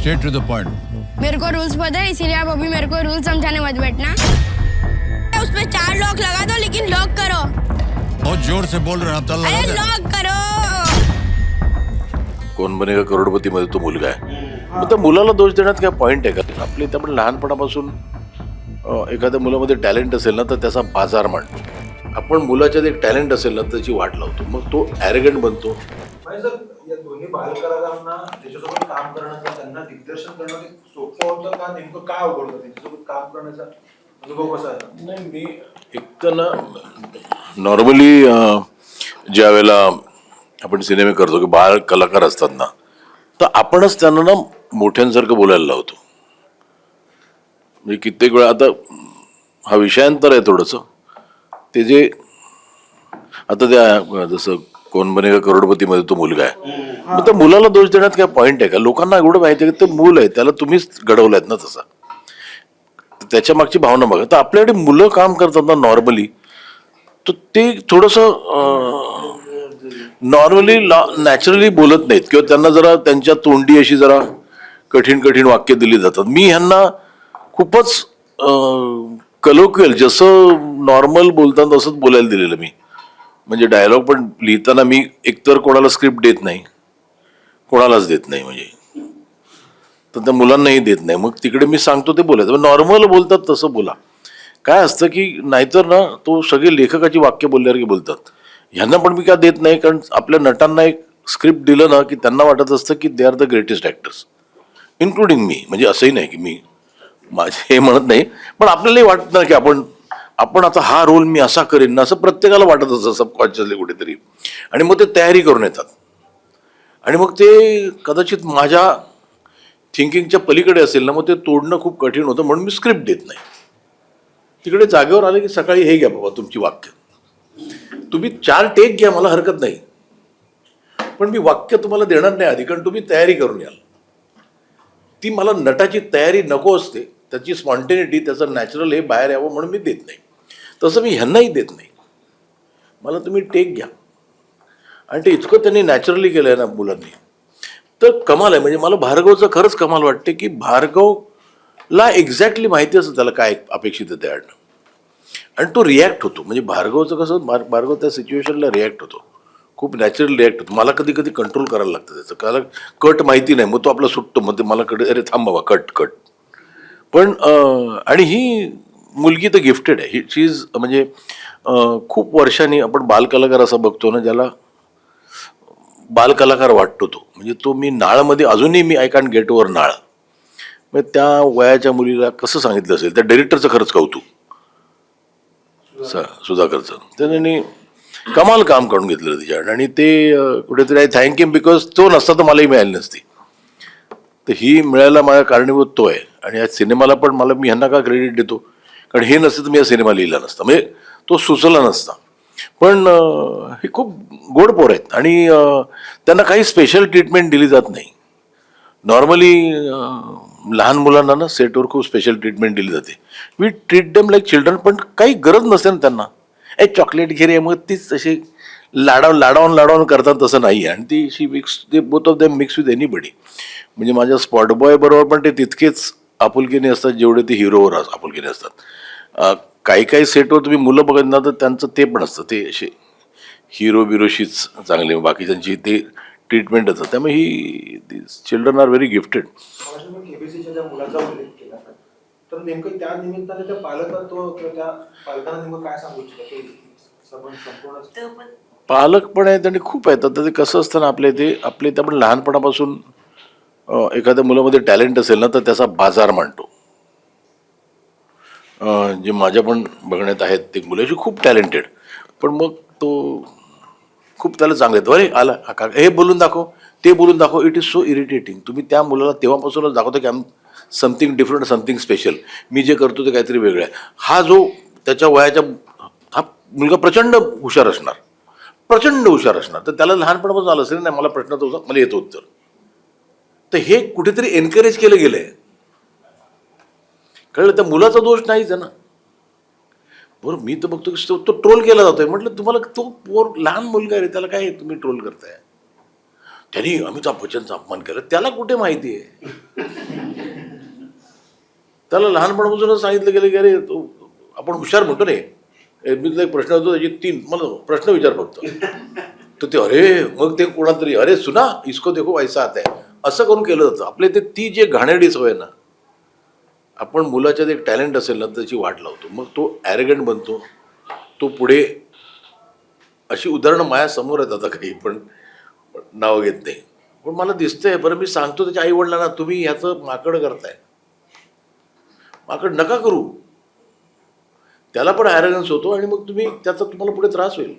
Straight to the point मेरे को rules पता है इसीलिए आप अभी मेरे को रूल समझाने मत बैठना। उस पे चार लॉक लगा दो लेकिन लॉक करो। बहुत जोर से बोल रहे हैं लगा अरे लॉक करो। कोण बनेगा करोडपती? मध्ये तो मुलगा आहे मग त्या मुलाला दोष देण्यात काय पॉईंट आहे का आपले इथे आपण लहानपणापासून अं, एखाद्या मुलामध्ये टॅलेंट असेल ना तर त्याचा बाजार मांडतो आपण मुलाच्यात एक टॅलेंट असेल ना त्याची वाट लावतो. मग तो ॲरेगंट बनतो. बालकलाकारांना त्याच्यासोबत काम करणं त्यांना दिग्दर्शन करणं ते सोपं होतं का? नेमकं काय अवघड होतं? त्यांच्यासोबत काम करण्याचा अनुभव कसा आहे नाही मी एक तर ना नॉर्मली ज्या वेळेला आपण सिनेमे करतो की बाळ कलाकार असतात ना तर आपणच त्यांना ना मोठ्यांसारखं बोलायला लावतो. म्हणजे कित्येक वेळा आता हा विषयांतर आहे थोडंसं. ते जे आता त्या जसं कोण बनेगा करोडपतीमध्ये तो मुलगा आहे. मग त्या मुलाला दोष देण्यात काय पॉईंट आहे का? लोकांना एवढं माहिती आहे की ते मूल आहे त्याला तुम्हीच घडवलं ना तसा. त्याच्या मागची भावना बघा. तर आपल्याकडे मुलं काम करतात ना नॉर्मली तर ते थोडंसं नॉर्मली नॅचरली बोलत नाहीत. किंवा त्यांना जरा त्यांच्या तोंडी अशी जरा कठीण कठीण वाक्य दिली जातात. मी ह्यांना खूपच कलोक्युअल जसं नॉर्मल बोलतात तसंच बोलायला दिलेलं मी. म्हणजे डायलॉग पण लिहिताना मी एकतर कोणाला स्क्रिप्ट देत नाही कोणालाच देत नाही म्हणजे. तर त्या मुलांनाही देत नाही. मग तिकडे मी सांगतो ते बोलायचं. नॉर्मल बोलतात तसं बोला. काय असतं की नाहीतर ना तो सगळे लेखकाची वाक्य बोलल्यासारखी बोलतात. ह्यांना पण मी का देत नाही? कारण आपल्या नटांना एक स्क्रिप्ट दिलं ना की त्यांना वाटत असतं की they are the greatest actors including मी म्हणजे असंही नाही की मी माझे हे म्हणत नाही. पण आपल्यालाही वाटत ना की आपण आपण आता हा रोल मी असा करेन ना असं प्रत्येकाला वाटत असतं सबकॉन्शियसली कुठेतरी. आणि मग ते तयारी करून येतात. आणि मग ते कदाचित माझ्या थिंकिंगच्या पलीकडे असेल ना मग ते तोडणं खूप कठीण होतं म्हणून मी स्क्रिप्ट देत नाही. तिकडे जागेवर आले की सकाळी हे घ्या बाबा तुमची वाक्य. तुम्ही चार टेक घ्या मला हरकत नाही. पण मी वाक्य तुम्हाला देणार नाही आधी कारण तुम्ही तयारी करून याल. ती मला नटाची तयारी नको असते त्याची स्पॉन्टेनिटी त्याचं नॅचरल हे बाहेर यावं म्हणून मी देत नाही. तसं मी ह्यांनाही देत नाही. मला तुम्ही टेक घ्या. आणि ते इतकं त्यांनी नॅचरली केलं आहे ना मुलांनी. तर कमाल आहे. म्हणजे मला भार्गवचं खरंच कमाल वाटते की भार्गवला एक्झॅक्टली माहिती असतं त्याला काय अपेक्षित आहे त्याकडनं आणि तो रिॲक्ट होतो. म्हणजे भार्गवचं कसं भार भार्गव त्या सिच्युएशनला रिॲक्ट होतो. खूप नॅचरल रिॲक्ट होतो. मला कधी कधी कंट्रोल करायला लागतं त्याचं. कारण कट माहिती नाही. मग तो आपला सुटतो. मग ते मला कडे अरे थांबावा कट कट पण आणि ही मुलगी तर गिफ्टेड आहे. ही चीज म्हणजे खूप वर्षांनी आपण बालकलाकार असं बघतो ना ज्याला बालकलाकार वाटतो तो. म्हणजे तो मी नाळमध्ये अजूनही मी I can get over Naal. मग त्या वयाच्या मुलीला कसं सांगितलं असेल? त्या डिरेक्टरचं खरंच कौतुक. स- सुधाकरचं. त्यांनी कमाल काम करून घेतलं तिच्याकडे आणि ते कुठेतरी आय थँक यू बिकॉज तो नसता तर मलाही मिळाली नसती. तर ही मिळायला माझ्या कारणीभूत तो आहे. आणि या सिनेमाला पण मला मी ह्यांना का क्रेडिट देतो? कारण हे नसतं तर मी हा सिनेमा लिहिला नसता. म्हणजे तो सुचला नसता. पण हे खूप गोड पोर आहेत. आणि त्यांना काही स्पेशल ट्रीटमेंट दिली जात नाही. नॉर्मली लहान मुलांना ना सेटवर खूप स्पेशल ट्रीटमेंट दिली जाते. We treat them like children पण काही गरज नसते ना त्यांना. ए चॉकलेट घे रे मग तीच तशी लाडाव लाडावून लाडावून करतात तसं नाही आहे आणि ती शी मिक्स ते both of them mix with anybody म्हणजे माझ्या स्पॉट बॉय बरोबर पण ते तितकेच आपुलकीने असतात जेवढे ते हिरोवर अस- आपुलकीने असतात. काही काही सेटवर तुम्ही मुलं बघत ना तर त्यांचं ते पण असतं. ते असे हिरो बिरोशीच चांगले बाकीच्यांची ते ट्रीटमेंट असतं त्यामुळे ही चिल्ड्रन आर व्हेरी गिफ्टेड मगाशी मी केबीसीच्या ज्या मुलाचा उल्लेख केला तर नेमकं त्या निमित्ताने त्या पालकत्व किंवा त्या पालकांना नेमकं काय सांगू इच्छिता? की संपूर्ण संपूर्ण पालक पण आहेत आणि खूप आहेत. आता ते कसं असतं ना आपल्या इथे आपल्या इथे आपण लहानपणापासून एखाद्या मुलामध्ये टॅलेंट असेल ना तर त्याचा बाजार मांडतो. जे माझ्या पण बघण्यात आहेत ते मुलं अशी खूप टॅलेंटेड. पण मग तो खूप त्याला चांगले अरे आला हा का हे बोलून दाखव ते बोलून दाखव. इट इज सो इरिटेटिंग तुम्ही त्या मुलाला तेव्हापासूनच दाखवता की I'm something different something special मी जे करतो ते काहीतरी वेगळं आहे. हा जो त्याच्या वयाच्या हा मुलगा प्रचंड हुशार असणार. प्रचंड हुशार असणार. तर त्याला लहानपणापासून आलं असेल नाही मला प्रश्न तो मला येतो उत्तर. तर हे कुठेतरी एनकरेज केलं गेलंय. कळलं? त्या मुलाचा दोष नाहीच आहे ना बरं मी तर बघतो की तो- ट्रोल केला जातोय. म्हटलं तुम्हाला तो पोर लहान मुलगा आहे रे त्याला काय तुम्ही ट्रोल करताय? त्यांनी अमिताभ बच्चनचा अपमान केला. त्याला कुठे माहिती आहे? त्याला लहानपणापासूनच सांगितलं गेलं की अरे तो आपण हुशार म्हणतो रे. एरबीतला एक प्रश्न होतो त्याची तीन मला प्रश्न विचार फक्त. तर ते अरे मग ते कोणातरी अरे सुना इसको देखो ऐसा आता आहे असं करून केलं जातं. आपल्या ते ती जे घाणेरडी सवय ना आपण मुलाच्यात एक टॅलेंट असेल ना त्याची वाट लावतो. मग तो ॲरेगंट बनतो. तो पुढे अशी उदाहरणं माझ्यासमोर आहेत आता काही पण नाव घेत नाही. पण मला दिसतंय बरं मी सांगतो त्याच्या आई वडिलांना तुम्ही ह्याचं माकड करताय. माकड नका करू. त्याला पण ॲरेगन्स होतो आणि मग तुम्ही त्याचा तुम्हाला पुढे त्रास होईल.